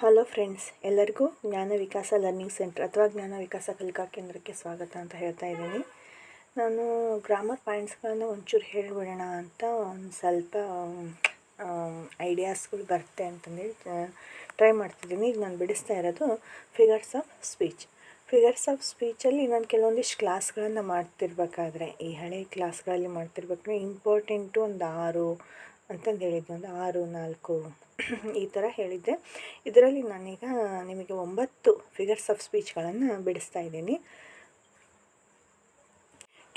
Hello friends ಎಲ್ಲರಿಗೂ ಜ್ಞಾನ ವಿಕಾಸ ಲರ್ನಿಂಗ್ ಸೆಂಟರ್ ಅಥವಾ ಜ್ಞಾನ ವಿಕಾಸ ಕಲಿಕಾ ಕೇಂದ್ರಕ್ಕೆ ಸ್ವಾಗತ ಅಂತ ಹೇಳ್ತಾ ಇದ್ದೀನಿ. ನಾನು ಗ್ರಾಮರ್ ಪಾಯಿಂಟ್ಸ್ಗಳನ್ನು ಒಂಚೂರು ಹೇಳಿಬಿಡೋಣ ಅಂತ ಒಂದು ಸ್ವಲ್ಪ ಐಡಿಯಾಸ್ಗಳು ಬರುತ್ತೆ ಅಂತಂದೇಳಿ ಟ್ರೈ ಮಾಡ್ತಿದ್ದೀನಿ. ಈಗ ನಾನು ಬಿಡಿಸ್ತಾ ಇರೋದು figures of speech figures of ಸ್ಪೀಚಲ್ಲಿ ನಾನು ಕೆಲವೊಂದಿಷ್ಟು ಕ್ಲಾಸ್ಗಳನ್ನು ಮಾಡ್ತಿರ್ಬೇಕಾದ್ರೆ, ಈ ಹಳೆ ಕ್ಲಾಸ್ಗಳಲ್ಲಿ ಮಾಡ್ತಿರ್ಬೇಕು ಇಂಪಾರ್ಟೆಂಟು ಒಂದು ಆರು ಅಂತಂದು ಹೇಳಿದ್ದು, ಒಂದು ಆರು, ನಾಲ್ಕು ಈ ಥರ ಹೇಳಿದ್ದೆ. ಇದರಲ್ಲಿ ನಾನೀಗ ನಿಮಗೆ ಒಂಬತ್ತು ಫಿಗರ್ಸ್ ಆಫ್ ಸ್ಪೀಚ್ಗಳನ್ನು ಬಿಡಿಸ್ತಾ ಇದ್ದೀನಿ.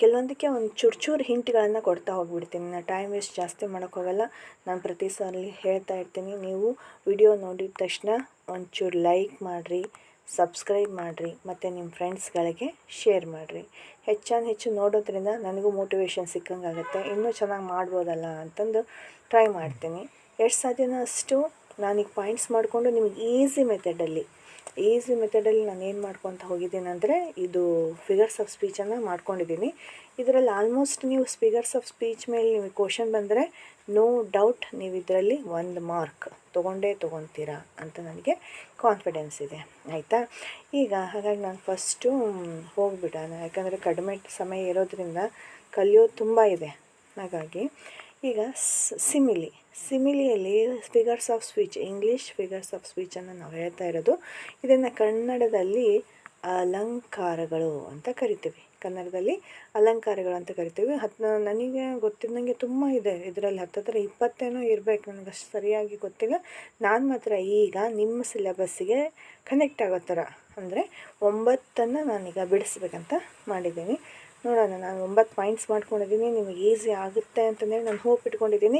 ಕೆಲವೊಂದಕ್ಕೆ ಒಂದು ಚೂರು ಚೂರು ಹಿಂಟ್ಗಳನ್ನು ಕೊಡ್ತಾ ಹೋಗ್ಬಿಡ್ತೀನಿ. ನಾನು ಟೈಮ್ ವೇಸ್ಟ್ ಜಾಸ್ತಿ ಮಾಡೋಕ್ಕೋಗಲ್ಲ ನಾನು ಪ್ರತಿ ಸಲ ಹೇಳ್ತಾ ಇರ್ತೀನಿ. ನೀವು ವಿಡಿಯೋ ನೋಡಿದ ತಕ್ಷಣ ಒಂಚೂರು ಲೈಕ್ ಮಾಡಿರಿ ಸಬ್ಸ್ಕ್ರೈಬ್ ಮಾಡಿರಿ, ಮತ್ತು ನಿಮ್ಮ ಫ್ರೆಂಡ್ಸ್ಗಳಿಗೆ ಶೇರ್ ಮಾಡಿರಿ. ಹೆಚ್ಚಾನು ಹೆಚ್ಚು ನೋಡೋದ್ರಿಂದ ನನಗೂ ಮೋಟಿವೇಶನ್ ಸಿಕ್ಕಂಗಾಗುತ್ತೆ. ಇನ್ನೂ ಚೆನ್ನಾಗಿ ಮಾಡ್ಬೋದಲ್ಲ ಅಂತಂದು ಟ್ರೈ ಮಾಡ್ತೀನಿ. ಎಷ್ಟು ಸಾಧ್ಯನೋ ಅಷ್ಟು ನಾನೀಗ ಪಾಯಿಂಟ್ಸ್ ಮಾಡಿಕೊಂಡು ನಿಮಗೆ ಈಸಿ ಮೆಥಡಲ್ಲಿ ಈಸಿ ಮೆಥಡಲ್ಲಿ ನಾನು ಏನು ಮಾಡ್ಕೊತ ಹೋಗಿದ್ದೀನಿ ಅಂದರೆ ಇದು ಫಿಗರ್ಸ್ ಆಫ್ ಸ್ಪೀಚನ್ನು ಮಾಡ್ಕೊಂಡಿದ್ದೀನಿ. ಇದರಲ್ಲಿ ಆಲ್ಮೋಸ್ಟ್ ನೀವು ಫಿಗರ್ಸ್ ಆಫ್ ಸ್ಪೀಚ್ ಮೇಲೆ ನಿಮಗೆ ಕ್ವಶನ್ ಬಂದರೆ ನೋ ಡೌಟ್ ನೀವು ಇದರಲ್ಲಿ ಒಂದು ಮಾರ್ಕ್ ತೊಗೊಂಡೇ ತೊಗೊತೀರಾ ಅಂತ ನನಗೆ ಕಾನ್ಫಿಡೆನ್ಸ್ ಇದೆ, ಆಯಿತಾ? ಈಗ ಹಾಗಾಗಿ ನಾನು ಫಸ್ಟು ಹೋಗ್ಬಿಡೋಣ, ಯಾಕಂದರೆ ಕಡಿಮೆ ಸಮಯ ಇರೋದ್ರಿಂದ ಕಲಿಯೋದು ತುಂಬ ಇದೆ. ಹಾಗಾಗಿ ಈಗ simile. ಸಿಮಿಲಿಯಲ್ಲಿ figures of speech English figures of ಸ್ಪೀಚನ್ನು ನಾವು ಹೇಳ್ತಾ ಇರೋದು. ಇದನ್ನು ಕನ್ನಡದಲ್ಲಿ ಅಲಂಕಾರಗಳು ಅಂತ ಕರಿತೀವಿ. ಕನ್ನಡದಲ್ಲಿ ಅಲಂಕಾರಗಳು ಅಂತ ಕರಿತೀವಿ. ಹತ್ತು ನನಗೆ ಗೊತ್ತಿದ್ದಂಗೆ ತುಂಬ ಇದೆ. ಇದರಲ್ಲಿ ಹತ್ತತ್ರ ಇಪ್ಪತ್ತೇನೋ ಇರಬೇಕು. ನನಗೆ ಅಷ್ಟು ಸರಿಯಾಗಿ ಗೊತ್ತಿಲ್ಲ. ನಾನು ಮಾತ್ರ ಈಗ ನಿಮ್ಮ ಸಿಲೆಬಸ್ಸಿಗೆ ಕನೆಕ್ಟ್ ಆಗೋ ಥರ. ಅಂದರೆ ಒಂಬತ್ತನ್ನು ನಾನೀಗ ಬಿಡಿಸ್ಬೇಕಂತ ಮಾಡಿದ್ದೀನಿ. ನೋಡೋಣ, ನಾನು ಒಂಬತ್ತು ಪಾಯಿಂಟ್ಸ್ ಮಾಡ್ಕೊಂಡಿದ್ದೀನಿ, ನಿಮಗೆ ಈಸಿ ಆಗುತ್ತೆ ಅಂತಂದೇಳಿ ನಾನು ಹೋಪ್ ಇಟ್ಕೊಂಡಿದ್ದೀನಿ.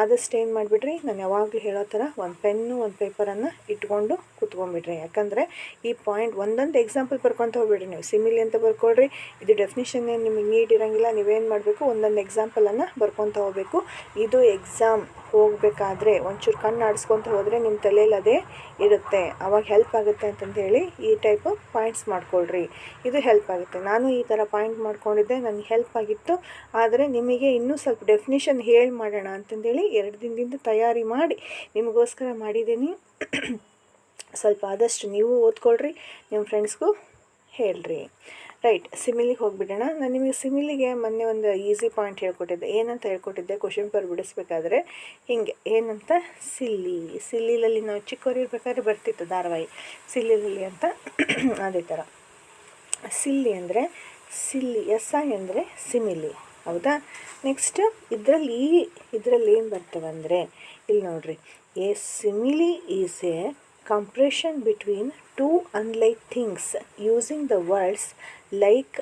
ಆದಷ್ಟು ಏನು ಮಾಡಿಬಿಡ್ರಿ, ನಾನು ಯಾವಾಗಲೂ ಹೇಳೋ ಥರ ಒಂದು ಪೆನ್ನು ಒಂದು ಪೇಪರನ್ನು ಇಟ್ಕೊಂಡು ಕುತ್ಕೊಂಡ್ಬಿಡ್ರಿ. ಯಾಕಂದರೆ ಈ ಪಾಯಿಂಟ್ ಒಂದೊಂದು ಎಕ್ಸಾಂಪಲ್ ಬರ್ಕೊತ ಹೋಗ್ಬಿಡ್ರಿ ನೀವು ಸಿಮಿಲಿ ಅಂತ ಬರ್ಕೊಳ್ರಿ, ಇದು ಡೆಫಿನೇಷನ್ ಏನು ನಿಮಗೆ ನೀಡ್ ಇರೋಂಗಿಲ್ಲ, ನೀವೇನು ಮಾಡಬೇಕು, ಒಂದೊಂದು ಎಕ್ಸಾಂಪಲನ್ನು ಬರ್ಕೊತ ಹೋಗಬೇಕು. ಇದು ಎಕ್ಸಾಮ್ ಹೋಗಬೇಕಾದ್ರೆ, ಒಂಚೂರು ಕಣ್ಣು ಆಡಿಸ್ಕೊತ ಹೋದರೆ ನಿಮ್ಮ ತಲೆಯಲ್ಲಿ ಅದೇ ಇರುತ್ತೆ. ಅವಾಗ ಹೆಲ್ಪ್ ಆಗುತ್ತೆ ಅಂತಂದು ಹೇಳಿ ಈ ಟೈಪ್ ಪಾಯಿಂಟ್ಸ್ ಮಾಡ್ಕೊಳ್ರಿ. ಇದು ಹೆಲ್ಪ್ ಆಗುತ್ತೆ. ನಾನು ಈ ಥರ ಪಾಯಿಂಟ್ ಮಾಡ್ಕೊಂಡಿದ್ದೆ ನನಗೆ ಹೆಲ್ಪ್ ಆಗಿತ್ತು. ಆದರೆ ನಿಮಗೆ ಇನ್ನೂ ಸ್ವಲ್ಪ ಡೆಫಿನೇಷನ್ ಹೇಳಿ ಮಾಡೋಣ ಅಂತಂದೇಳಿ ಎರಡು ದಿನದಿಂದ ತಯಾರಿ ಮಾಡಿ ನಿಮಗೋಸ್ಕರ ಮಾಡಿದ್ದೀನಿ. ಸ್ವಲ್ಪ ಆದಷ್ಟು ನೀವು ಓದ್ಕೊಳ್ರಿ, ನಿಮ್ಮ ಫ್ರೆಂಡ್ಸ್ಗೂ ಹೇಳ್ರಿ. ರೈಟ್ ಸಿಮಿಲಿಗೆ ಹೋಗಿಬಿಡೋಣ. ನಾನು ನಿಮಗೆ ಸಿಮಿಲಿಗೆ ಮೊನ್ನೆ ಒಂದು ಈಸಿ ಪಾಯಿಂಟ್ ಹೇಳ್ಕೊಟ್ಟಿದ್ದೆ. ಏನಂತ ಹೇಳ್ಕೊಟ್ಟಿದ್ದೆ? ಕ್ವಶನ್ ಪೇಪರ್ ಬಿಡಿಸ್ಬೇಕಾದ್ರೆ ಹಿಂಗೆ, ಏನಂತ? ಸಿಲ್ಲಿ ಸಿಲ್ಲಿಲಲ್ಲಿ ನಾವು ಚಿಕ್ಕವರಿರ್ಬೇಕಾದ್ರೆ ಬರ್ತಿತ್ತು ಧಾರಾವಾಹಿ. ಸಿಲ್ಲಿಲಲ್ಲಿ ಅಂತ ಅದೇ ಥರ. ಸಿಲ್ಲಿ ಅಂದರೆ ಸಿಲ್ಲಿ ಎಸ್ ಐ ಅಂದರೆ ಸಿಮಿಲಿ ಹೌದಾ? ನೆಕ್ಸ್ಟ್ ಇದರಲ್ಲಿ ಇದರಲ್ಲಿ ಏನು ಬರ್ತವೆ ಅಂದರೆ, ಇಲ್ಲಿ ನೋಡಿರಿ. A simile is a comparison between two unlike things using the words like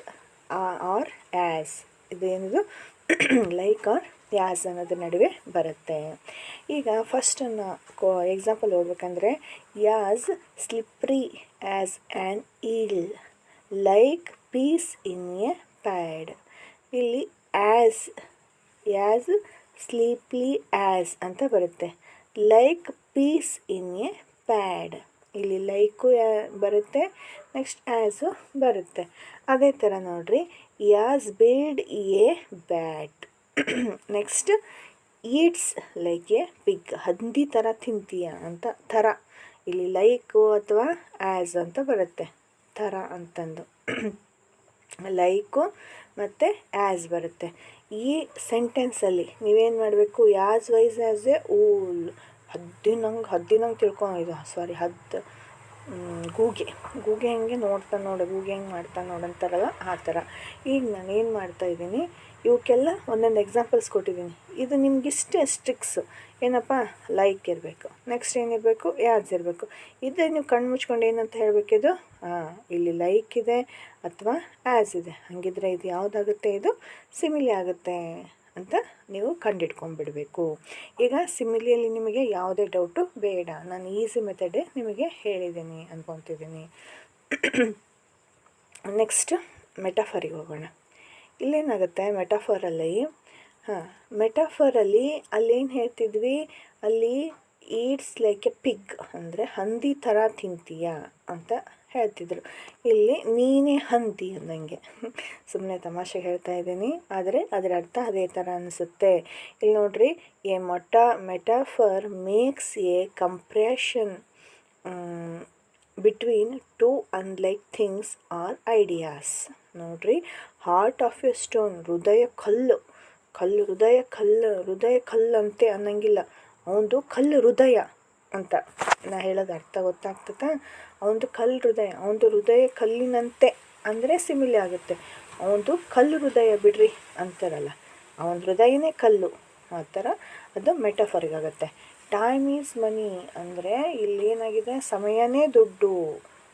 or as. ಇದೇನಿದು ಲೈಕ್ ಆರ್ ಯಾಸ್ ಅನ್ನೋದ್ರ ನಡುವೆ ಬರುತ್ತೆ. ಈಗ ಫಸ್ಟನ್ನು ಕೋ ಎಕ್ಸಾಂಪಲ್ ನೋಡ್ಬೇಕಂದ್ರೆ as slippery as an eel like peas in a pod ಇಲ್ಲಿ ಆ್ಯಸ್ ಯಾಸ್ ಸ್ಲೀಪ್ಲಿ ಆ್ಯಸ್ ಅಂತ ಬರುತ್ತೆ. Like peas in a pod. ಇಲ್ಲಿ ಲೈಕು ಬರುತ್ತೆ, ನೆಕ್ಸ್ಟ್ ಆ್ಯಸು ಬರುತ್ತೆ. ಅದೇ ಥರ ನೋಡ್ರಿ, as blind a bat. Next, eats like a pig. ಹಂದಿ ಥರ ತಿಂತೀಯ ಅಂತ, ಥರ. ಇಲ್ಲಿ ಲೈಕು ಅಥವಾ ಆ್ಯಸ್ ಅಂತ ಬರುತ್ತೆ, ಥರ ಅಂತಂದು. ಲೈಕು ಮತ್ತು ಆ್ಯಸ್ ಬರುತ್ತೆ. ಈ ಸೆಂಟೆನ್ಸಲ್ಲಿ ನೀವೇನು ಮಾಡಬೇಕು? As wise as a owl ಹದ್ದಿನಂಗೆ ಹದ್ದಿನಂಗೆ ಇದು ಸಾರಿ ಹದ್ದು ಗೂಗೆ. ಗೂಗೆ ಹೆಂಗೆ ನೋಡ್ತಾ ನೋಡು, ಗೂಗೆ ಹೆಂಗೆ ಮಾಡ್ತಾ ನೋಡಂತಾರಲ್ಲ ಆ ಥರ. ಈಗ ನಾನು ಏನು ಮಾಡ್ತಾಯಿದ್ದೀನಿ ಇವಕ್ಕೆಲ್ಲ ಒಂದೊಂದು ಎಕ್ಸಾಂಪಲ್ಸ್ ಕೊಟ್ಟಿದ್ದೀನಿ. ಇದು ನಿಮಗಿಷ್ಟೇ ಸ್ಟ್ರಿಕ್ಸ್ ಏನಪ್ಪ? ಲೈಕ್ ಇರಬೇಕು. ನೆಕ್ಸ್ಟ್ ಏನಿರಬೇಕು ಯಾಡ್ಸ್ ಇರಬೇಕು. ಇದೇ ನೀವು ಕಣ್ಣು ಮುಚ್ಕೊಂಡು ಏನಂತ ಹೇಳಬೇಕಿದು ಹಾಂ ಇಲ್ಲಿ ಲೈಕ್ ಇದೆ, ಅಥವಾ ಆ್ಯಸ್ ಇದೆ. ಹಾಗಿದ್ರೆ ಇದು ಯಾವುದಾಗುತ್ತೆ? ಇದು ಸಿಮಿಲಿ ಆಗುತ್ತೆ. ಅಂತ ನೀವು ಕಂಡಿಡ್ಕೊಂಡ್ಬಿಡಬೇಕು ಈಗ ಸಿಮಿಲಿಯಲ್ಲಿ ನಿಮಗೆ ಯಾವುದೇ ಡೌಟು ಬೇಡ. ನಾನು ಈಸಿ ಮೆಥಡೇ ನಿಮಗೆ ಹೇಳಿದ್ದೀನಿ ಅಂದ್ಕೊತಿದ್ದೀನಿ ನೆಕ್ಸ್ಟ್ ಮೆಟಾಫರಿಗೆ ಹೋಗೋಣ. ಇಲ್ಲೇನಾಗುತ್ತೆ ಮೆಟಾಫರಲ್ಲಿ ಹಾಂ ಮೆಟಾಫರಲ್ಲಿ ಅಲ್ಲೇನು ಹೇಳ್ತಿದ್ವಿ? ಅಲ್ಲಿ ಈಟ್ಸ್ ಲೈಕ್ ಎ ಪಿಗ್ ಅಂದರೆ ಹಂದಿ ಥರ ತಿಂತೀಯ ಅಂತ ಹೇಳ್ತಿದ್ರು. ಇಲ್ಲಿ ನೀನೇ ಹಂತಿ ಅಂದಂಗೆ. ಸುಮ್ಮನೆ ತಮಾಷೆ ಹೇಳ್ತಾ ಇದ್ದೀನಿ. ಆದರೆ ಅದರ ಅರ್ಥ ಅದೇ ಥರ ಅನಿಸುತ್ತೆ. ಇಲ್ಲಿ ನೋಡ್ರಿ, a ಮೊಟ, metaphor makes a comparison between two unlike things or ideas. ನೋಡ್ರಿ, ಹಾರ್ಟ್ ಆಫ್ ಎ ಸ್ಟೋನ್, ಹೃದಯ ಕಲ್ಲು. ಕಲ್ಲು, ಹೃದಯ ಕಲ್ಲು, ಹೃದಯ ಕಲ್ಲಂತೆ ಅನ್ನಂಗಿಲ್ಲ. ಅವನದು ಕಲ್ಲು ಹೃದಯ. ಅಂತ ನಾ ಹೇಳೋದು ಅರ್ಥ ಗೊತ್ತಾಗ್ತದ? ಅವನದು ಕಲ್ಲು ಹೃದಯ ಅವನದು ಹೃದಯ ಕಲ್ಲಿನಂತೆ ಅಂದರೆ ಸಿಮಿಲಿ ಆಗುತ್ತೆ. ಅವನದು ಕಲ್ಲು ಹೃದಯ ಬಿಡ್ರಿ ಅಂತಾರಲ್ಲ, ಅವನ ಹೃದಯನೇ ಕಲ್ಲು. ಆ ಥರ ಅದು ಮೆಟಫರಿಗ್ ಆಗುತ್ತೆ. ಟೈಮ್ ಈಸ್ ಮನಿ ಅಂದರೆ ಇಲ್ಲಿ ಏನಾಗಿದೆ? ಸಮಯನೇ ದುಡ್ಡು.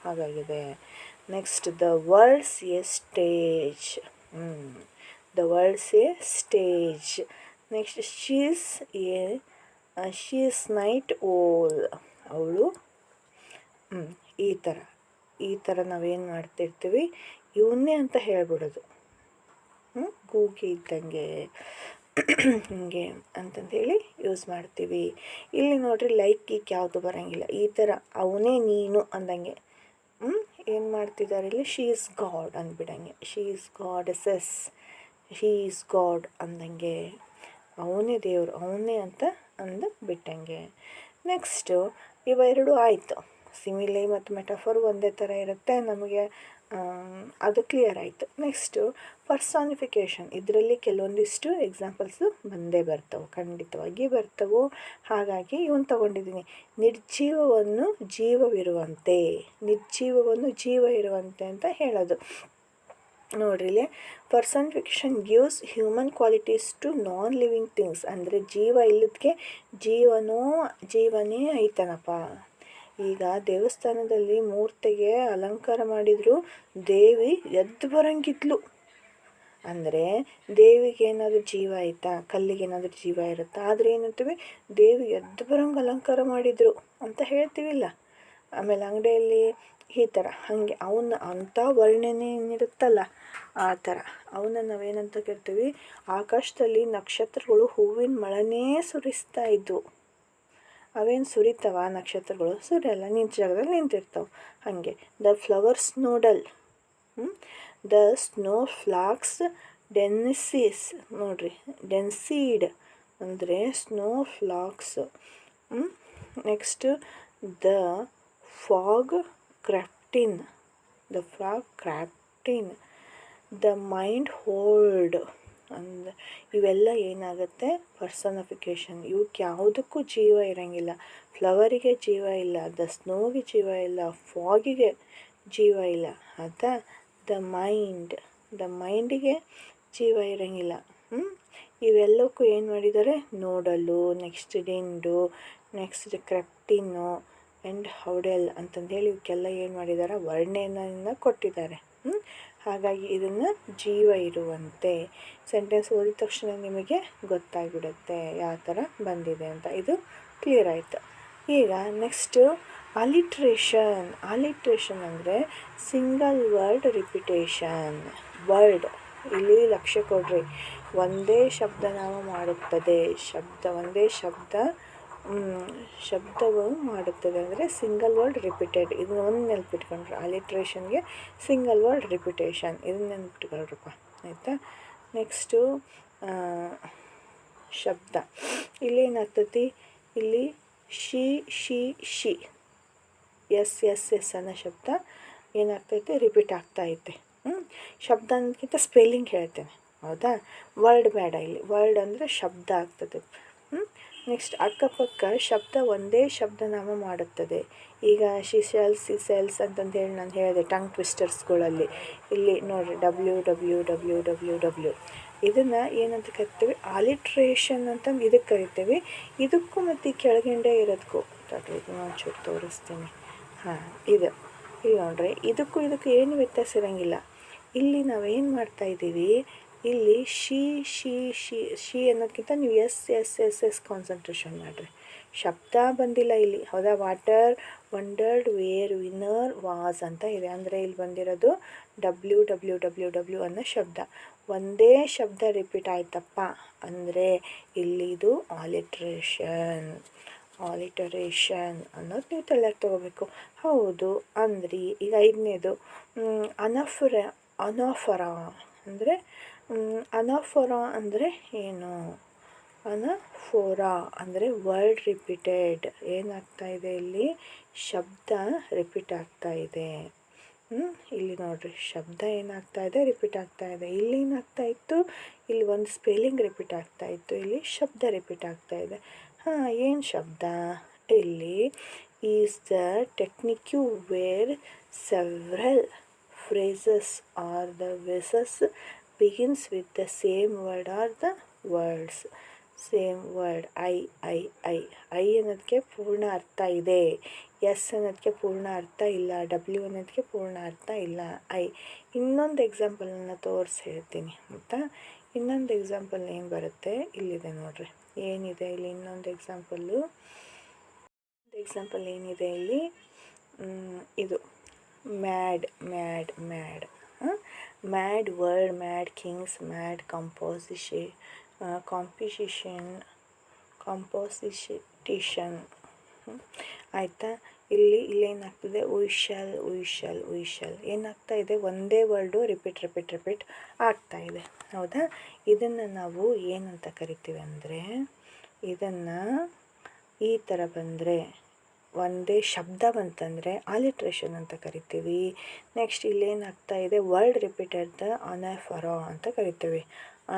ಹಾಗಾಗಿದೆ. Next the world's a stage the world's a stage next she's a she's night owl ಅವಳು. ಈ ಥರ ಈ ಥರ ನಾವೇನು ಮಾಡ್ತಿರ್ತೀವಿ? ಇವನ್ನೇ ಅಂತ ಹೇಳ್ಬಿಡೋದು. ಗೂಗಿ ಇದ್ದಂಗೆ ಹಿಂಗೆ ಅಂತಂದೇಳಿ ಯೂಸ್ ಮಾಡ್ತೀವಿ. ಇಲ್ಲಿ ನೋಡಿರಿ ಲೈಕ್ ಗೀಕ್ ಯಾವುದು ಬರೋಂಗಿಲ್ಲ. ಈ ಥರ ಅವನೇ ನೀನು ಅಂದಂಗೆ. ಏನು ಮಾಡ್ತಿದ್ದಾರೆ ಇಲ್ಲಿ? She is God ಅಂದ್ಬಿಡಂಗೆ. She is God, yes yes. She is God ಅಂದಂಗೆ. ಅವನೇ ದೇವರು, ಅವನೇ ಅಂತ ಅಂದು ಬಿಟ್ಟಂಗೆ. ನೆಕ್ಸ್ಟು ಇವೆರಡು ಆಯಿತು. ಸಿಮಿಲಿ ಮತ್ತು ಮೆಟಫರ್ ಒಂದೇ ಥರ ಇರುತ್ತೆ ನಮಗೆ ಅದು ಕ್ಲಿಯರ್ ಆಯಿತು. ನೆಕ್ಸ್ಟು ಪರ್ಸಾನಿಫಿಕೇಷನ್ ಇದರಲ್ಲಿ ಕೆಲವೊಂದಿಷ್ಟು ಎಕ್ಸಾಂಪಲ್ಸು ಬಂದೇ ಬರ್ತವೆ, ಖಂಡಿತವಾಗಿ ಬರ್ತವೆ. ಹಾಗಾಗಿ ಇವನು ತಗೊಂಡಿದ್ದೀನಿ. ನಿರ್ಜೀವವನ್ನು ಜೀವವಿರುವಂತೆ, ನಿರ್ಜೀವವನ್ನು ಜೀವ ಇರುವಂತೆ ಅಂತ ಹೇಳೋದು. ನೋಡ್ರಿ personification gives human qualities to non living things ಅಂದರೆ ಜೀವ ಇಲ್ಲದಕ್ಕೆ ಜೀವನೋ, ಜೀವನೇ ಐತನಪ್ಪ. ಈಗ ದೇವಸ್ಥಾನದಲ್ಲಿ ಮೂರ್ತಿಗೆ ಅಲಂಕಾರ ಮಾಡಿದ್ರು, ದೇವಿ ಎದ್ದು ಬರಂಗಿದ್ಲು. ಅಂದರೆ ದೇವಿಗೆ ಏನಾದರೂ ಜೀವ ಆಯಿತಾ ಕಲ್ಲಿಗೆ ಏನಾದರೂ ಜೀವ ಇರುತ್ತಾ? ಆದರೆ ಏನಂತೀವಿ, ದೇವಿ ಎದ್ದು ಬರಂಗೆ ಅಲಂಕಾರ ಮಾಡಿದರು ಅಂತ ಹೇಳ್ತೀವಿಲ್ಲ. ಆಮೇಲೆ ಅಂಗಡಿಯಲ್ಲಿ ಈ ಥರ ಹಾಗೆ ಅವನ್ನ ಅಂಥ ವರ್ಣನೆ ಏನಿರುತ್ತಲ್ಲ ಆ ಥರ ಅವನ್ನ ನಾವೇನಂತ ಕೇಳ್ತೀವಿ? ಆಕಾಶದಲ್ಲಿ ನಕ್ಷತ್ರಗಳು ಹೂವಿನ ಮಳನೇ ಸುರಿಸ್ತಾ ಇದ್ವು. ಅವೇನು ಸುರಿತಾವ ನಕ್ಷತ್ರಗಳು? ಸುರಿಯಲ್ಲ, ನಿಂತ ಜಾಗದಲ್ಲಿ ನಿಂತಿರ್ತಾವೆ. ಹಾಗೆ, the flowers nodded the snowflakes dances. ನೋಡ್ರಿ, ಡೆನ್ಸೀಡ್ ಅಂದರೆ snowflakes. Next the fog crept in. The fog crept in the wind howled ಅಂದರೆ ಇವೆಲ್ಲ ಏನಾಗುತ್ತೆ? ಪರ್ಸನಿಫಿಕೇಷನ್ ಇವಕ್ಕೆ ಯಾವುದಕ್ಕೂ ಜೀವ ಇರೋಂಗಿಲ್ಲ. ಫ್ಲವರಿಗೆ ಜೀವ ಇಲ್ಲ. ದ ಸ್ನೋಗೆ ಜೀವ ಇಲ್ಲ. ಫಾಗಿಗೆ ಜೀವ ಇಲ್ಲ. ಆಯಿತಾ ದ ಮೈಂಡ್ ದ ಮೈಂಡಿಗೆ ಜೀವ ಇರೋಂಗಿಲ್ಲ. ಇವೆಲ್ಲಕ್ಕೂ ಏನು ಮಾಡಿದ್ದಾರೆ ನೋಡಲು. ನೆಕ್ಸ್ಟ್ ಡಿಂಡು ನೆಕ್ಸ್ಟ್ ಕ್ರೆಪ್ಟಿನ್ನು ಆ್ಯಂಡ್ ಹೌಡೆಲ್ ಅಂತಂದೇಳಿ ಇವಕ್ಕೆಲ್ಲ ಏನು ಮಾಡಿದ್ದಾರೆ ವರ್ಣನೆಯನ್ನು ಕೊಟ್ಟಿದ್ದಾರೆ. ಹಾಗಾಗಿ ಇದನ್ನು ಜೀವ ಇರುವಂತೆ ಸೆಂಟೆನ್ಸ್ ಓದಿದ ತಕ್ಷಣ ನಿಮಗೆ ಗೊತ್ತಾಗಿಬಿಡುತ್ತೆ ಯಾವ ಥರ ಬಂದಿದೆ ಅಂತ. ಇದು ಕ್ಲಿಯರ್ ಆಯಿತು. ಈಗ ನೆಕ್ಸ್ಟು ಅಲಿಟ್ರೇಷನ್ ಅಲಿಟ್ರೇಷನ್ ಅಂದರೆ ಸಿಂಗಲ್ ವರ್ಡ್ ರಿಪಿಟೇಷನ್ ವರ್ಡ್ ಇಲ್ಲಿ ಲಕ್ಷ್ಯ ಕೊಡ್ರಿ. ಒಂದೇ ಶಬ್ದ ನಾವು ಮಾಡುತ್ತದೆ. ಶಬ್ದ, ಒಂದೇ ಶಬ್ದ ಶಬ್ದವು ಮಾಡುತ್ತದೆ ಅಂದರೆ ಸಿಂಗಲ್ ವರ್ಡ್ ರಿಪೀಟೆಡ್. ಇದು ಒಂದು ನೆನಪಿಟ್ಕೊಂಡ್ರೆ ಅಲಿಟ್ರೇಷನ್ಗೆ ಸಿಂಗಲ್ ವರ್ಡ್ ರಿಪಿಟೇಷನ್. ಇದನ್ನ ನೆನಪಿಟ್ಕೊಳ್ರಪ್ಪ ಆಯಿತಾ? ನೆಕ್ಸ್ಟು ಶಬ್ದ. ಇಲ್ಲಿ ಏನಾಗ್ತತಿ? ಇಲ್ಲಿ ಶಿ ಶಿ ಶಿ. ಎಸ್ ಎಸ್ ಎಸ್ ಅನ್ನೋ ಶಬ್ದ ಏನಾಗ್ತೈತೆ? ರಿಪೀಟ್ ಆಗ್ತಾಯಿದೆ ಹ್ಞೂ ಶಬ್ದ ಅನ್ನೋದಕ್ಕಿಂತ ಸ್ಪೆಲ್ಲಿಂಗ್ ಹೇಳ್ತೇನೆ. ಹೌದಾ? ವರ್ಡ್ ಬೇಡ ಇಲ್ಲಿ. ವರ್ಡ್ ಅಂದರೆ ಶಬ್ದ ಆಗ್ತದೆ. ಹ್ಞೂ ನೆಕ್ಸ್ಟ್ ಅಕ್ಕಪಕ್ಕ ಶಬ್ದ ಒಂದೇ ಶಬ್ದನಾಮ ಮಾಡುತ್ತದೆ. ಈಗ ಶಿಸೆಲ್ಸ್ ಸಿಸೆಲ್ಸ್ ಅಂತಂದು ಹೇಳಿ ನಾನು ಹೇಳಿದೆ, ಟಂಗ್ ಟ್ವಿಸ್ಟರ್ಸ್ಗಳಲ್ಲಿ. ಇಲ್ಲಿ ನೋಡಿರಿ, W W W W W. ಇದನ್ನು ಏನಂತ ಕರಿತೀವಿ? ಆಲಿಟ್ರೇಷನ್ ಅಂತಂದು ಇದಕ್ಕೆ ಕರಿತೀವಿ. ಇದಕ್ಕೂ ಮತ್ತು ಕೆಳಗಿಂಡೆ ಇರೋದಕ್ಕೂ ಇದು ಒಂಚೂರು ತೋರಿಸ್ತೀನಿ. ಹಾಂ, ಇದು. ಇಲ್ಲಿ ನೋಡ್ರಿ, ಇದಕ್ಕೂ ಇದಕ್ಕೂ ಏನು ವ್ಯತ್ಯಾಸ ಇರೋಂಗಿಲ್ಲ. ಇಲ್ಲಿ ನಾವೇನು ಮಾಡ್ತಾಯಿದ್ದೀವಿ ಇಲ್ಲಿ ಶಿ ಶಿ ಶಿ ಶಿ ಅನ್ನೋದಕ್ಕಿಂತ ನೀವು S S S S concentration ಮಾಡಿರಿ. ಶಬ್ದ ಬಂದಿಲ್ಲ ಇಲ್ಲಿ. ಹೌದಾ? Water wondered where winner was ಅಂತ ಇದೆ. ಅಂದರೆ ಇಲ್ಲಿ ಬಂದಿರೋದು ಡಬ್ಲ್ಯೂ ಡಬ್ಲ್ಯೂ ಡಬ್ಲ್ಯೂ ಡಬ್ಲ್ಯೂ ಅನ್ನೋ ಶಬ್ದ. ಒಂದೇ ಶಬ್ದ ರಿಪೀಟ್ ಆಯ್ತಪ್ಪ. ಅಂದರೆ ಇಲ್ಲಿದು ಆಲಿಟ್ರೇಷನ್ ಆಲಿಟರೇಷನ್ ಅನ್ನೋದು ನೀವು ತಲೆ ತೊಗೋಬೇಕು. ಹೌದು. ಅಂದ್ರಿ ಈಗ ಐದನೇದು. ಅನಫರ ಅನಫರ. ಅಂದರೆ ಅನಾಫರ ಅಂದರೆ ಏನು? ಅನಫೋರಾ ಅಂದರೆ ವರ್ಡ್ ರಿಪೀಟೆಡ್. ಏನಾಗ್ತಾ ಇದೆ ಇಲ್ಲಿ? ಶಬ್ದ ರಿಪೀಟ್ ಆಗ್ತಾ ಇದೆ? ಇಲ್ಲಿ ನೋಡ್ರಿ, ಶಬ್ದ ಏನಾಗ್ತಾ ಇದೆ? ರಿಪೀಟ್ ಆಗ್ತಾ ಇದೆ. ಇಲ್ಲಿ ಏನಾಗ್ತಾ ಇತ್ತು? ಇಲ್ಲಿ ಒಂದು ಸ್ಪೆಲ್ಲಿಂಗ್ ರಿಪೀಟ್ ಆಗ್ತಾ ಇತ್ತು. ಇಲ್ಲಿ ಶಬ್ದ ರಿಪೀಟ್ ಆಗ್ತಾ ಇದೆ. ಹಾಂ, ಏನು ಶಬ್ದ? ಇಲ್ಲಿ, is the technique where several phrases are the verses begins with the same word or the words. Same word I I I I ಅನ್ನೋದಕ್ಕೆ ಪೂರ್ಣ ಅರ್ಥ ಇದೆ. ಎಸ್ ಅನ್ನೋದಕ್ಕೆ ಪೂರ್ಣ ಅರ್ಥ ಇಲ್ಲ. ಡಬ್ಲ್ಯೂ ಅನ್ನೋದಕ್ಕೆ ಪೂರ್ಣ ಅರ್ಥ ಇಲ್ಲ. ಐ ಇನ್ನೊಂದು ಎಕ್ಸಾಂಪಲನ್ನು ತೋರಿಸಿ ಹೇಳ್ತೀನಿ. ಆಯಿತಾ? ಇನ್ನೊಂದು ಎಕ್ಸಾಂಪಲ್ ಏನು ಬರುತ್ತೆ? ಇಲ್ಲಿದೆ ನೋಡ್ರಿ. ಏನಿದೆ ಇಲ್ಲಿ ಇನ್ನೊಂದು ಎಕ್ಸಾಂಪಲ್ಲು ಎಕ್ಸಾಂಪಲ್ ಏನಿದೆ ಇಲ್ಲಿ? ಇದು. Mad mad mad mad word mad kings mad ಕಂಪೋಸಿಷಿ composition composition ಆಯಿತಾ? ಇಲ್ಲಿ ಇಲ್ಲೇನಾಗ್ತದೆ ಉಯ್ಶಲ್ ಉಯಿಶಲ್ ಉಯ್ಶಲ್ ಏನಾಗ್ತಾ ಇದೆ? ಒಂದೇ ವರ್ಡು ರಿಪೀಟ್ ರಿಪೀಟ್ ರಿಪೀಟ್ ಆಗ್ತಾ ಇದೆ. ಹೌದಾ? ಇದನ್ನು ನಾವು ಏನಂತ ಕರಿತೀವಿ ಅಂದರೆ, ಇದನ್ನು ಈ ಥರ ಬಂದರೆ ಒಂದೇ ಶಬ್ದ ಬಂತಂದರೆ ಆಲಿಟ್ರೇಷನ್ ಅಂತ ಕರಿತೀವಿ. ನೆಕ್ಸ್ಟ್ ಇಲ್ಲೇನಾಗ್ತಾ ಇದೆ? ವರ್ಡ್ ರಿಪೀಟೆಡ್ ದ ಅನಫೊರಾ ಅಂತ ಕರಿತೀವಿ.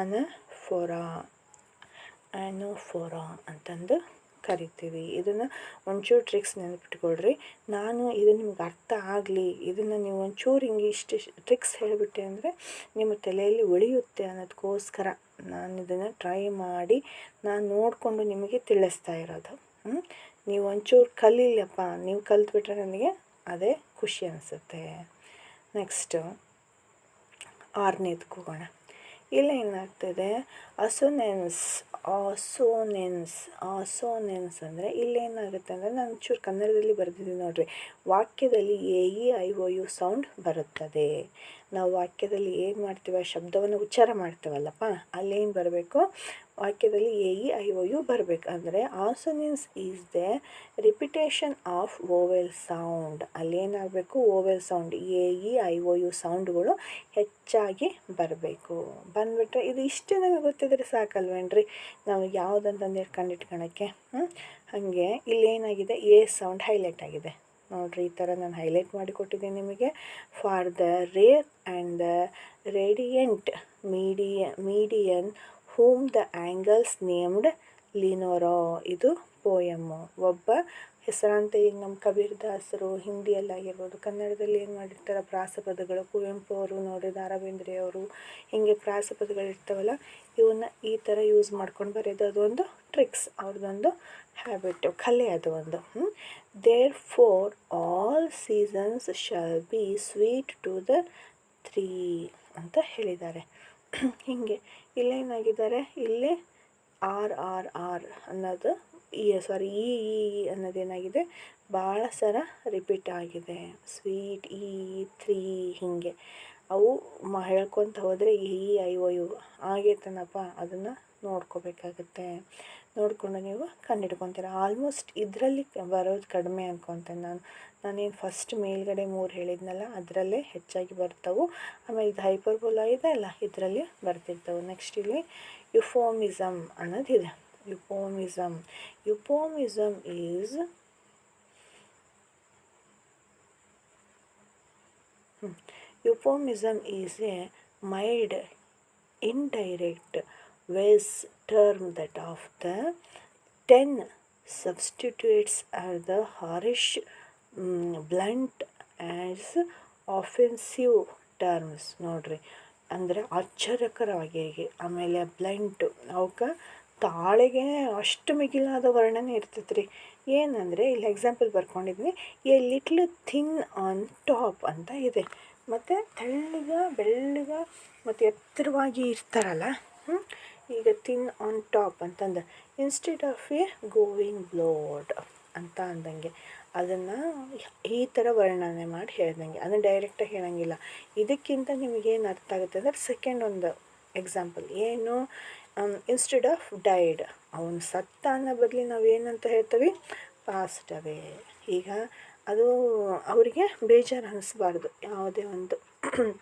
ಅನಫೊರಾ ಫೊರಾ ಅಂತಂದು ಕರಿತೀವಿ. ಇದನ್ನು ಒಂಚೂರು ಟ್ರಿಕ್ಸ್ ನೆನಪಿಟ್ಕೊಳ್ರಿ. ನಾನು ಇದು ನಿಮ್ಗೆ ಅರ್ಥ ಆಗಲಿ. ಇದನ್ನು ನೀವು ಒಂಚೂರು ಹಿಂಗೆ ಇಷ್ಟು ಟ್ರಿಕ್ಸ್ ಹೇಳಿಬಿಟ್ಟೆ ಅಂದರೆ ನಿಮ್ಮ ತಲೆಯಲ್ಲಿ ಉಳಿಯುತ್ತೆ ಅನ್ನೋದಕ್ಕೋಸ್ಕರ ನಾನು ಇದನ್ನು ಟ್ರೈ ಮಾಡಿ ನಾನು ನೋಡಿಕೊಂಡು ನಿಮಗೆ ತಿಳಿಸ್ತಾ ಇರೋದು? ನೀವು ಒಂಚೂರು ಕಲೀಲಪ್ಪ ನೀವು ಕಲ್ತ್ಬಿಟ್ರೆ ನನಗೆ ಅದೇ ಖುಷಿ ಅನಿಸುತ್ತೆ. ನೆಕ್ಸ್ಟು ಆರನೇದಕ್ಕೆ ಹೋಗೋಣ ಇಲ್ಲಿ ಏನಾಗ್ತದೆ? ಅಸೋನೆನ್ಸ್ ಆಸೋನೆನ್ಸ್ ಆಸೋನೆನ್ಸ್ ಅಂದರೆ ಇಲ್ಲೇನಾಗುತ್ತೆ ಅಂದರೆ ನಾನು ಚೂರು ಕನ್ನಡದಲ್ಲಿ ಬರೆದಿದ್ದೀನಿ ನೋಡಿರಿ. ವಾಕ್ಯದಲ್ಲಿ A, E, I O U, sound ಬರುತ್ತದೆ. ನಾವು ವಾಕ್ಯದಲ್ಲಿ ಏನು ಮಾಡ್ತೀವಿ ಶಬ್ದವನ್ನು ಉಚ್ಚಾರ ಮಾಡ್ತೇವಲ್ಲಪ್ಪ, ಅಲ್ಲೇನು ಬರಬೇಕು? ವಾಕ್ಯದಲ್ಲಿ A, E, I O U ಬರಬೇಕು. ಅಂದರೆ assonance is the repetition of vowel sound. ಅಲ್ಲೇನಾಗಬೇಕು? Vowel sound, A, E, I O U ಸೌಂಡ್ಗಳು ಹೆಚ್ಚಾಗಿ ಬರಬೇಕು. ಬಂದುಬಿಟ್ರೆ ಇದು ಇಷ್ಟೇ ನಮಗೆ ಗೊತ್ತಿದ್ರೆ ಸಾಕಲ್ವೇನ್ರಿ? ನಾವು ಯಾವುದಂತಂದು ಕಂಡಿಟ್ಕೊಳಕ್ಕೆ ಹಾಗೆ ಇಲ್ಲೇನಾಗಿದೆ? ಎ ಸೌಂಡ್ ಹೈಲೈಟ್ ಆಗಿದೆ. ನೋಡ್ರಿ, ಈ ಥರ ನಾನು ಹೈಲೈಟ್ ಮಾಡಿ ಕೊಟ್ಟಿದ್ದೀನಿ ನಿಮಗೆ. For the rare and the radiant media maiden whom the angels named Lenore ಇದು ಪೋಯಮ್ಮು ಒಬ್ಬ ಹೆಸರಾಂತ ಈಗ ನಮ್ಮ ಕಬೀರ್ ದಾಸರು ಹಿಂದಿಯಲ್ಲಾಗಿರ್ಬೋದು ಕನ್ನಡದಲ್ಲಿ ಏನು ಮಾಡಿರ್ತಾರೆ ಪ್ರಾಸಪದಗಳು, ಕುವೆಂಪು ಅವರು ನೋಡಿ ದ ರಾ ಬೇಂದ್ರೆ ಅವರು, ಹೀಗೆ ಪ್ರಾಸಪದಗಳು ಇರ್ತಾವಲ್ಲ ಇವನ್ನ ಈ ಥರ ಯೂಸ್ ಮಾಡ್ಕೊಂಡು ಬರೆಯೋದು. ಅದೊಂದು ಟ್ರಿಕ್ಸ್ ಅವ್ರದ್ದೊಂದು ಹ್ಯಾಬಿಟ್ ಕಲೆ ಅದು ಒಂದು. Therefore all seasons shall be sweet to the three ಅಂತ ಹೇಳಿದ್ದಾರೆ. ಹೀಗೆ ಇಲ್ಲೇನಾಗಿದ್ದಾರೆ ಇಲ್ಲಿ ಆರ್ ಆರ್ ಆರ್ ಅನ್ನೋದು ಈ ಸಾರಿ ಈ ಈ ಅನ್ನೋದೇನಾಗಿದೆ ಭಾಳ ಸರ ರಿಪೀಟ್ ಆಗಿದೆ. ಸ್ವೀಟ್ ಈ ತ್ರೀ ಹೀಗೆ. ಅವು ಮ, ಹೇಳ್ಕೊತ ಹೋದರೆ ಈ ಐ ಒ ಯು ಆಗೈತನಪ್ಪ ಅದನ್ನು ನೋಡ್ಕೋಬೇಕಾಗತ್ತೆ. ನೋಡಿಕೊಂಡು ನೀವು ಕಂಡಿಡ್ಕೊತೀರ. ಆಲ್ಮೋಸ್ಟ್ ಇದರಲ್ಲಿ ಬರೋದು ಕಡಿಮೆ ಅನ್ಕೊತೇನೆ ನಾನು. ನಾನೇನು ಫಸ್ಟ್ ಮೇಲ್ಗಡೆ ಮೂರು ಹೇಳಿದ್ನಲ್ಲ, ಅದರಲ್ಲೇ ಹೆಚ್ಚಾಗಿ ಬರ್ತವೆ. ಆಮೇಲೆ ಇದು ಹೈಪರ್ಬೋಲಾ ಇದೆ ಅಲ್ಲ ಇದರಲ್ಲಿ ಬರ್ತಿರ್ತವೆ. ನೆಕ್ಸ್ಟ್ ಇಲ್ಲಿ ಯುಫೋಮಿಸಮ್ ಅನ್ನೋದಿದೆ euphemism euphemism is Euphemism is a mild, indirect Welsh term that of the ten substitutes are the harsh, mm, blunt as offensive terms ನೋಡ್ರಿ ಅಂದರೆ ಆಶ್ಚರ್ಯಕರವಾಗಿ ಆಮೇಲೆ ಬ್ಲಂಟ್ ಅವಕ್ಕೆ ತಾಳೆಗೆ ಅಷ್ಟು ಮಿಗಿಲಾದ ವರ್ಣನೆ ಇರ್ತೈತೆ ರೀ ಏನಂದರೆ ಇಲ್ಲಿ example ಬರ್ಕೊಂಡಿದ್ವಿ. A little thin on top ಅಂತ ಇದೆ. ಮತ್ತು ತೆಳ್ಳಗ, ಬೆಳ್ಳಗ ಮತ್ತು ಎತ್ತರವಾಗಿ ಇರ್ತಾರಲ್ಲ ಈಗ ಥಿನ್ ಆನ್ ಟಾಪ್ ಅಂತಂದು. Instead of a going bald ಅಂತ ಅಂದಂಗೆ. ಅದನ್ನು ಈ ಥರ ವರ್ಣನೆ ಮಾಡಿ ಹೇಳ್ದಂಗೆ. ಅದನ್ನು ಡೈರೆಕ್ಟಾಗಿ ಹೇಳಂಗಿಲ್ಲ. ಇದಕ್ಕಿಂತ ನಿಮಗೇನು ಅರ್ಥ ಆಗುತ್ತೆ ಅಂದರೆ ಸೆಕೆಂಡ್ ಒಂದು ಎಕ್ಸಾಂಪಲ್ ಏನು? ಇನ್ಸ್ಟೆಡ್ ಆಫ್ ಡೈಡ್ ಅವನು ಸತ್ತ ಅನ್ನೋ ಬದಲಿ ನಾವು ಏನಂತ ಹೇಳ್ತೀವಿ? ಪಾಸ್ಟ್ ಅವೇ ಈಗ ಅದು ಅವರಿಗೆ ಬೇಜಾರು ಅನ್ನಿಸ್ಬಾರ್ದು ಯಾವುದೇ ಒಂದು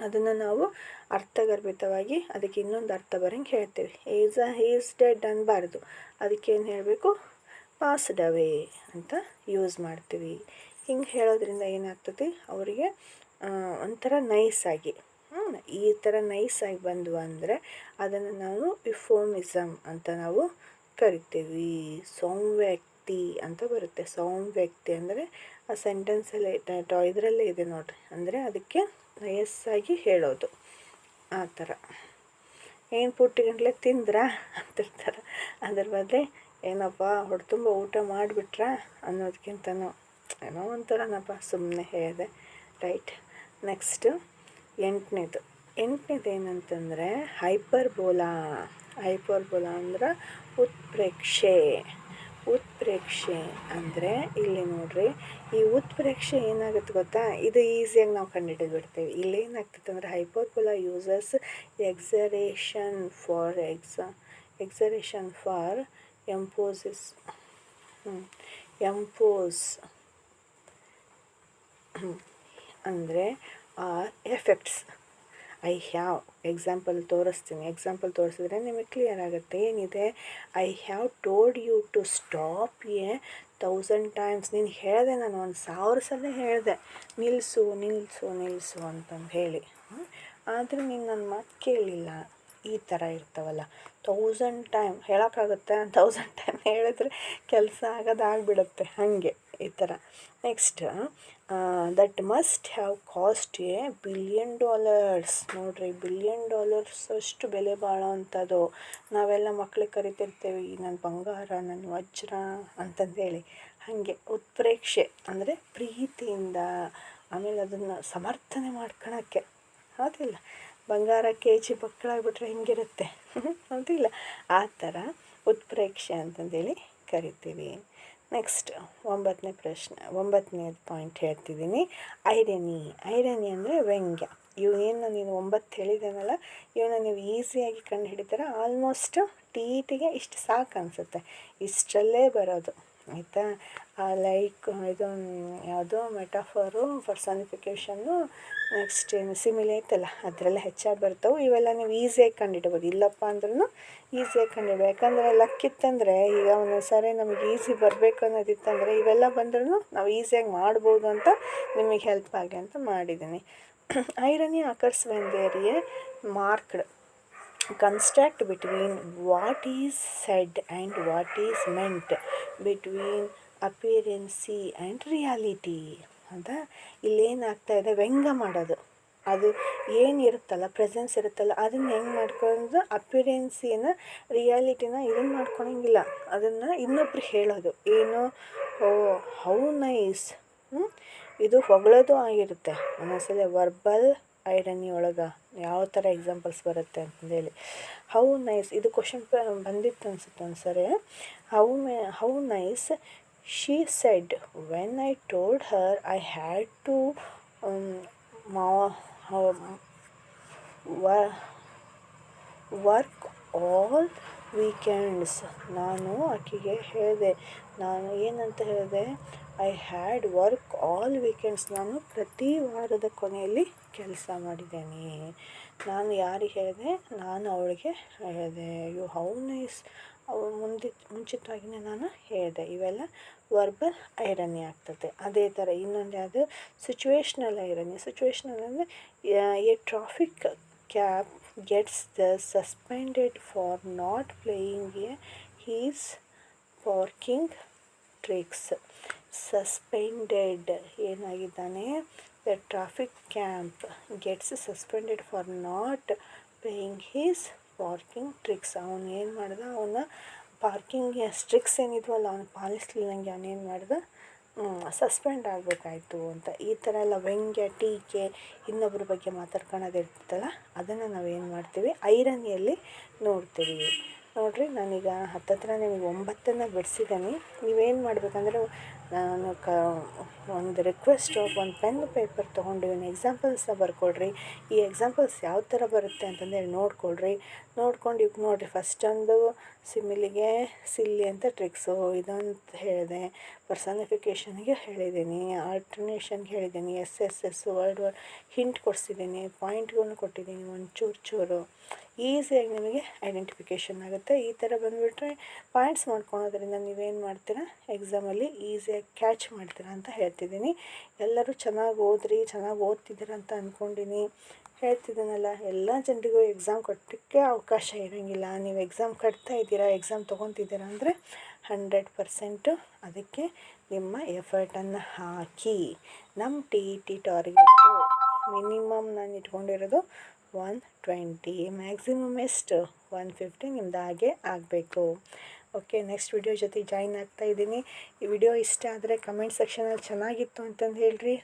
ಅದನ್ನು ನಾವು ಅರ್ಥಗರ್ಭಿತವಾಗಿ ಅದಕ್ಕೆ ಇನ್ನೊಂದು ಅರ್ಥ ಬರಂಗೆ ಹೇಳ್ತೀವಿ. ಈಸ್ ಅ ಈಸ್ ಡೆಡ್ ಅನ್ನಬಾರ್ದು ಅದಕ್ಕೇನು ಹೇಳಬೇಕು? ಪಾಸ್ಡ್ ಅವೇ ಅಂತ ಯೂಸ್ ಮಾಡ್ತೀವಿ. ಹಿಂಗೆ ಹೇಳೋದ್ರಿಂದ ಏನಾಗ್ತದೆ? ಅವರಿಗೆ ಒಂಥರ ನೈಸಾಗಿ ಈ ಥರ ನೈಸಾಗಿ ಬಂದ್ವು ಅಂದರೆ ಅದನ್ನು ನಾವು ಇಫೋಮಿಸಮ್ ಅಂತ ನಾವು ಕರಿತೀವಿ. ಸೌಮ್ಯಕ್ತಿ ಅಂತ ಬರುತ್ತೆ. ಸೌಮ್ಯಕ್ತಿ ಅಂದರೆ ಆ ಸೆಂಟೆನ್ಸಲ್ಲೇ ಇದರಲ್ಲೇ ಇದೆ ನೋಡಿರಿ. ಅಂದರೆ ಅದಕ್ಕೆ ನಯಸ್ಸಾಗಿ ಹೇಳೋದು. ಆ ಥರ ಏನು ಪುಟ್ಟಿ ಗಂಟ್ಲೆ ತಿಂದ್ರಾ ಅಂತಿರ್ತಾರೆ ಅದ್ರ ಬದಲೇ ಏನಪ್ಪ ಹೊಡೆ ತುಂಬ ಊಟ ಮಾಡಿಬಿಟ್ರಾ ಅನ್ನೋದಕ್ಕಿಂತನೂ ಏನೋ ಒಂಥರನಪ್ಪ ಸುಮ್ಮನೆ ಹೇಳಿದೆ. Right next ಎಂಟನೇದು. ಎಂಟನೇದು ಏನಂತಂದರೆ ಹೈಪರ್ಬೋಲಾ ಹೈಪರ್ಬೋಲಾ ಅಂದ್ರೆ ಉತ್ಪ್ರೇಕ್ಷೆ. ಉತ್ಪ್ರೇಕ್ಷೆ ಅಂದರೆ ಇಲ್ಲಿ ನೋಡ್ರಿ, ಈ ಉತ್ಪ್ರೇಕ್ಷೆ ಏನಾಗುತ್ತೆ ಗೊತ್ತಾ? ಇದು ಈಸಿಯಾಗಿ ನಾವು ಕಂಡುಹಿಡಿದು ಬಿಡ್ತೇವೆ ಇಲ್ಲಿ ಏನಾಗ್ತೈತೆ ಅಂದರೆ ಹೈಪರ್ಬೋಲಾ ಯೂಸಸ್ ಎಕ್ಸರೇಷನ್ ಫಾರ್ ಎಕ್ಸಾ, ಎಕ್ಸರೇಷನ್ ಫಾರ್ ಎಂಪೋಸಿಸ್ ಎಂಪೋಸ್ ಅಂದರೆ ಎಫೆಕ್ಟ್ಸ್ ಐ ಹ್ಯಾವ್ ಎಕ್ಸಾಂಪಲ್ ತೋರಿಸ್ತೀನಿ. ಎಕ್ಸಾಂಪಲ್ ತೋರಿಸಿದ್ರೆ ನಿಮಗೆ ಕ್ಲಿಯರ್ ಆಗುತ್ತೆ. ಏನಿದೆ? I have told you to stop a thousand times ನೀನು ಹೇಳಿದೆ, ನಾನು ಒಂದು ಸಾವಿರ ಸಲ ಹೇಳಿದೆ. ನಿಲ್ಲಿಸು ನಿಲ್ಲಿಸು ನಿಲ್ಲಿಸು ಅಂತಂದು ಹೇಳಿ. ಆದರೆ ನೀನು ನನ್ನ ಮಾತು ಕೇಳಿಲ್ಲ. ಈ ಥರ ಇರ್ತಾವಲ್ಲ. ತೌಸಂಡ್ ಟೈಮ್ ಹೇಳೋಕ್ಕಾಗುತ್ತೆ? ತೌಸಂಡ್ ಟೈಮ್ ಹೇಳಿದ್ರೆ ಕೆಲಸ ಆಗೋದಾಗ್ಬಿಡುತ್ತೆ ಹಾಗೆ. ಈ ಥರ. Next that must have cost a billion dollars ನೋಡಿರಿ ಬಿಲಿಯನ್ ಡಾಲರ್ಸ್ ಅಷ್ಟು ಬೆಲೆ ಬಾಳೋ ಅಂಥದ್ದು. ನಾವೆಲ್ಲ ಮಕ್ಳಿಗೆ ಕರಿತಿರ್ತೇವೆ ನನ್ನ ಬಂಗಾರ ನನ್ನ ವಜ್ರ ಅಂತಂದೇಳಿ. ಹಾಗೆ ಉತ್ಪ್ರೇಕ್ಷೆ, ಅಂದರೆ ಪ್ರೀತಿಯಿಂದ, ಆಮೇಲೆ ಅದನ್ನು ಸಮರ್ಥನೆ ಮಾಡ್ಕೊಳಕ್ಕೆ ಹೌದಿಲ್ಲ? ಬಂಗಾರ ಕೆ ಜಿ ಮಕ್ಕಳಾಗ್ಬಿಟ್ರೆ ಹೆಂಗಿರುತ್ತೆ? ಹೌದಿಲ್ಲ? ಆ ಥರ ಉತ್ಪ್ರೇಕ್ಷೆ ಅಂತಂದೇಳಿ ಕರಿತೀವಿ. ನೆಕ್ಸ್ಟ್ ಒಂಬತ್ತನೇ ಪ್ರಶ್ನೆ, ಒಂಬತ್ತನೇ ಪಾಯಿಂಟ್ ಹೇಳ್ತಿದ್ದೀನಿ. ಐರನಿ ಐರನಿ ಅಂದರೆ ವ್ಯಂಗ್ಯ. ಇವು ಏನು ನೀನು ಒಂಬತ್ತು ಹೇಳಿದ್ದೇನಲ್ಲ ಇವನ್ನ ನೀವು ಈಸಿಯಾಗಿ ಕಂಡು ಹಿಡಿತಾರೆ ಆಲ್ಮೋಸ್ಟ್ ಟೀಟಿಗೆ ಇಷ್ಟು ಸಾಕು ಅನಿಸುತ್ತೆ. ಇಷ್ಟರಲ್ಲೇ ಬರೋದು. ಆಯಿತಾ? ಲೈಕ್ ಇದು ಯಾವುದೋ ಮೆಟಾಫರು ಪರ್ಸನಿಫಿಕೇಷನ್ನು ನೆಕ್ಸ್ಟ್ ಏನು ಸಿಮಿಲಿ ಐತಲ್ಲ, ಅದರಲ್ಲೇ ಹೆಚ್ಚಾಗಿ ಬರ್ತವೆ. ಇವೆಲ್ಲ ನೀವು ಈಸಿಯಾಗಿ ಕಂಡಿಡ್ಬೋದು. ಇಲ್ಲಪ್ಪ ಅಂದ್ರೂ ಈಸಿಯಾಗಿ ಕಂಡಿಡ್ಬೋದು. ಯಾಕಂದರೆ ಲಕ್ಕಿತ್ತಂದರೆ ಈಗ ಒಂದೊಂದು ಸಾರಿ ನಮಗೆ ಈಸಿ ಬರಬೇಕು ಅನ್ನೋದಿತ್ತಂದರೆ ಇವೆಲ್ಲ ಬಂದ್ರೂ ನಾವು ಈಸಿಯಾಗಿ ಮಾಡ್ಬೋದು ಅಂತ ನಿಮಗೆ ಹೆಲ್ಪ್ ಆಗಿ ಅಂತ ಮಾಡಿದ್ದೀನಿ irony occurs marked contrast between what is said and what is meant between appearance and reality ಅಂತ ಇಲ್ಲೇನಾಗ್ತಾ ಇದೆ ವ್ಯಂಗ್ಯ ಮಾಡೋದು. ಅದು ಏನಿರುತ್ತಲ್ಲ ಪ್ರೆಸೆನ್ಸ್ ಇರುತ್ತಲ್ಲ, ಅದನ್ನು ಹೆಂಗೆ ಮಾಡ್ಕೊಂಡು ಅಪಿರೆನ್ಸಿನ, ರಿಯಾಲಿಟಿನ ಇದನ್ನು ಮಾಡ್ಕೊಳಂಗಿಲ್ಲ. ಅದನ್ನು ಇನ್ನೊಬ್ರು ಹೇಳೋದು. ಏನು? Oh, how nice. ಇದು ಹೊಗಳೋದು ಆಗಿರುತ್ತೆ. ಒಂದೊಂದ್ಸಲ ವರ್ಬಲ್ ಐರನಿ ಒಳಗೆ ಯಾವ ಥರ ಎಕ್ಸಾಂಪಲ್ಸ್ ಬರುತ್ತೆ ಅಂತಂದೇಳಿ ಹೌ ನೈಸ್. ಇದು ಕ್ವಶನ್ ಬಂದಿತ್ತು ಅನಿಸುತ್ತೆ ಒಂದು ಸರಿ how may, how nice she when i told her her I had to work all weekends ನಾನು ಆಕೆಗೆ ಹೇಳಿದೆ, ನಾನು ಏನಂತ ಹೇಳಿದೆ I had work all weekends ನಾನು ಪ್ರತಿ ವಾರದ ಕೊನೆಯಲ್ಲಿ ಕೆಲಸ ಮಾಡಿದ್ದೇನೆ. ನಾನು ಯಾರಿಗೆ ಹೇಳಿದೆ? ನಾನು ಅವಳಿಗೆ ಹೇಳಿದೆ. ಯು ಹೌ ನೈಸ್ ಅವು ಮುಂದೆ ಮುಂಚಿತವಾಗಿಯೇ ನಾನು ಹೇಳಿದೆ. ಇವೆಲ್ಲ ವರ್ಬಲ್ ಐರನಿ ಆಗ್ತದೆ. ಅದೇ ಥರ ಇನ್ನೊಂದು ಯಾವುದು? ಸಿಚುವೇಶ್ನಲ್ ಐರನಿ ಸಿಚುವೇಶ್ನಲ್ ಅಂದರೆ a traffic cop gets the suspended for not playing a his parking tricks suspended ಏನಾಗಿದ್ದಾನೆ? The traffic cop gets suspended for not playing his parking tricks. ಅವನು ಏನು ಮಾಡ್ದ? ಅವನ ಪಾರ್ಕಿಂಗ್ ಸ್ಟ್ರಿಕ್ಸ್ ಏನಿದ್ವಲ್ಲ, ಅವನು ಪಾಲಿಸ್ಲಿಲ್ಲಂಗೆ ಅವನೇನು ಮಾಡ್ದ? ಸಸ್ಪೆಂಡ್ ಆಗಬೇಕಾಯ್ತು ಅಂತ. ಈ ಥರ ಎಲ್ಲ ವ್ಯಂಗ್ಯ, ಟೀಕೆ ಇನ್ನೊಬ್ಬರ ಬಗ್ಗೆ ಮಾತಾಡ್ಕೊಳೋದು ಇರ್ತದಲ್ಲ, ಅದನ್ನು ನಾವೇನು ಮಾಡ್ತೀವಿ? ಐರನಿಯಲ್ಲಿ ನೋಡ್ತೀವಿ. ನೋಡಿರಿ, ನಾನೀಗ ಹತ್ತತ್ರ ನಿಮಗೆ ಒಂಬತ್ತನ್ನು ಬಿಡಿಸಿದ್ದೀನಿ ನೀವೇನು ಮಾಡಬೇಕಂದ್ರೆ ನಾನು ಕ ಒಂದು ರಿಕ್ವೆಸ್ಟು ಒಂದು ಪೆನ್ ಪೇಪರ್ ತೊಗೊಂಡು ಒಂದು ಎಕ್ಸಾಂಪಲ್ಸ್ನ ಬರ್ಕೊಳ್ರಿ ಈ ಎಕ್ಸಾಂಪಲ್ಸ್ ಯಾವ ಥರ ಬರುತ್ತೆ ಅಂತಂದೇಳಿ ನೋಡ್ಕೊಳ್ರಿ. ನೋಡ್ಕೊಂಡು ಇವಾಗ ನೋಡಿರಿ ಫಸ್ಟೊಂದು ಸಿಮಿಲಿಗೆ ಸಿಲ್ಲಿ ಅಂತ ಟ್ರಿಕ್ಸು ಇದಂತ ಹೇಳಿದೆ. ಪರ್ಸನಿಫಿಕೇಷನ್ಗೆ ಹೇಳಿದ್ದೀನಿ. ಆಲ್ಟರ್ನೇಷನ್ಗೆ ಹೇಳಿದ್ದೀನಿ. S S S word word hint ಕೊಡಿಸಿದ್ದೀನಿ. ಪಾಯಿಂಟ್ಗಳನ್ನು ಕೊಟ್ಟಿದ್ದೀನಿ. ಒಂದು ಚೂರು. ಚೂರು ಈಸಿಯಾಗಿ ನಿಮಗೆ ಐಡೆಂಟಿಫಿಕೇಷನ್ ಆಗುತ್ತೆ. ಈ ಥರ ಬಂದುಬಿಟ್ರೆ ಪಾಯಿಂಟ್ಸ್ ಮಾಡ್ಕೊಳೋದ್ರಿಂದ ನೀವೇನು ಮಾಡ್ತೀರಾ? ಎಕ್ಸಾಮಲ್ಲಿ ಈಸಿಯಾಗಿ ಕ್ಯಾಚ್ ಮಾಡ್ತೀರಾ ಅಂತ ಹೇಳ್ತಿದ್ದೀನಿ. ಎಲ್ಲರೂ ಚೆನ್ನಾಗಿ ಓದ್ರಿ, ಚೆನ್ನಾಗಿ ಓದ್ತಿದ್ದೀರ ಅಂತ ಅಂದ್ಕೊಂಡಿನಿ ಹೇಳ್ತಿದ್ದೀನಲ್ಲ, ಎಲ್ಲ ಜನರಿಗೂ ಎಕ್ಸಾಮ್ ಕೊಟ್ಟಕ್ಕೆ ಅವಕಾಶ ಇರೋಂಗಿಲ್ಲ. ನೀವು ಎಕ್ಸಾಮ್ ಕಟ್ತಾ ಇದ್ದೀರಾ ಎಕ್ಸಾಮ್ ತೊಗೊತಿದ್ದೀರಾ ಅಂದರೆ ಹಂಡ್ರೆಡ್ ಪರ್ಸೆಂಟು ಅದಕ್ಕೆ ನಿಮ್ಮ ಎಫರ್ಟನ್ನು ಹಾಕಿ. ನಮ್ಮ T E T target minimum ನಾನು ಇಟ್ಕೊಂಡಿರೋದು ಒನ್ ಟ್ವೆಂಟಿ ಮ್ಯಾಕ್ಸಿಮಮ್ ಎಷ್ಟು? ಒನ್ ಫಿಫ್ಟಿ ನಿಮ್ದು ಹಾಗೆ ಆಗಬೇಕು. ಓಕೆ ನೆಕ್ಸ್ಟ್ ವಿಡಿಯೋ ಜೊತೆ ಜಾಯಿನ್ ಆಗ್ತಾ ಇದ್ದೀನಿ. ಈ ವಿಡಿಯೋ ಇಷ್ಟ ಆದರೆ ಕಮೆಂಟ್ ಸೆಕ್ಷನಲ್ಲಿ ಚೆನ್ನಾಗಿತ್ತು ಅಂತಂದು ಹೇಳ್ರಿ.